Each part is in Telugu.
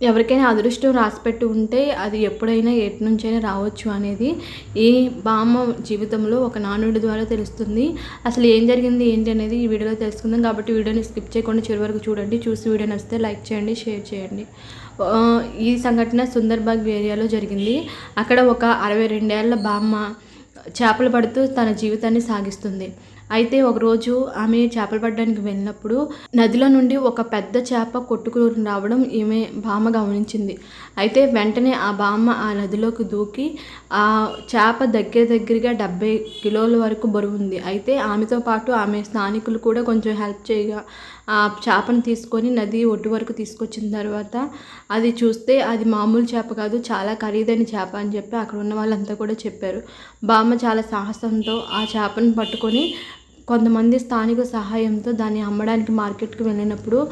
ఎవరికైనా అదృష్టం రాసిపెట్టి ఉంటే అది ఎప్పుడైనా ఎటు నుంచైనా రావచ్చు అనేది ఈ బామ్మ జీవితంలో ఒక నానుడి ద్వారా తెలుస్తుంది. అసలు ఏం జరిగింది ఏంటి అనేది ఈ వీడియోలో తెలుసుకుందాం. కాబట్టి వీడియోని స్కిప్ చేయకుండా చివరి వరకు చూడండి. చూసి వీడియోని వస్తే లైక్ చేయండి షేర్ చేయండి. ఈ సంఘటన సుందర్బాగ్ ఏరియాలో జరిగింది. అక్కడ ఒక అరవై రెండేళ్ళ బామ్మ చేపలు పడుతూ తన జీవితాన్ని సాగిస్తుంది. అయితే ఒకరోజు ఆమె చేపలు పడడానికి వెళ్ళినప్పుడు నదిలో నుండి ఒక పెద్ద చేప కొట్టుకుని రావడం ఈమె బామ్మ గమనించింది. అయితే వెంటనే ఆ బామ్మ ఆ నదిలోకి దూకి ఆ చేప దగ్గర దగ్గరగా డెబ్బై కిలోల వరకు బరువు ఉంది అయితే ఆమెతో పాటు ఆమె స్థానికులు కూడా కొంచెం హెల్ప్ చేయగా ఆ చేపను తీసుకొని నది ఒడ్డు వరకు తీసుకొచ్చిన తర్వాత అది చూస్తే అది మామూలు చేప కాదు చాలా ఖరీదైన చేప అని చెప్పి అక్కడ ఉన్న వాళ్ళంతా కూడా చెప్పారు. బామ్మ చాలా సాహసంతో ఆ చేపను పట్టుకొని కొంతమంది స్థానిక సహాయంతో దాన్ని అమ్మడానికి మార్కెట్కి వెళ్ళినప్పుడు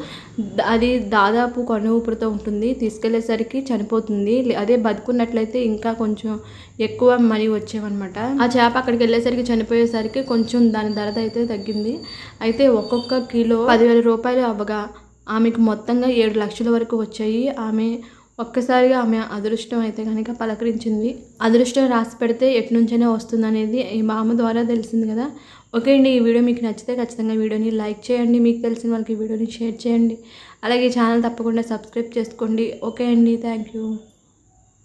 అది దాదాపు కొన ఊపిరితో ఉంటుంది. తీసుకెళ్ళేసరికి చనిపోతుంది. అదే బతుకున్నట్లయితే ఇంకా కొంచెం ఎక్కువ మనీ వచ్చేవన్నమాట. ఆ చేప అక్కడికి వెళ్ళేసరికి చనిపోయేసరికి కొంచెం దాని ధర అయితే తగ్గింది. అయితే ఒక్కొక్క కిలో పదివేల రూపాయలు అవ్వగా ఆమెకు మొత్తంగా ఏడు లక్షల వరకు వచ్చాయి. ఆమె ఒక్కసారిగా ఆమె అదృష్టం అయితే కనుక పలకరించింది. అదృష్టం రాసి పెడితే ఎటు నుంచైనా ఈ మామ ద్వారా తెలిసింది కదా. ఓకే అండి ఈ వీడియో మీకు నచ్చితే ఖచ్చితంగా వీడియోని లైక్ చేయండి మీకు తెలిసిన వాళ్ళకి ఈ వీడియోని షేర్ చేయండి. అలాగే ఛానల్ తప్పకుండా సబ్స్క్రైబ్ చేసుకోండి. ఓకే అండి థ్యాంక్ యూ.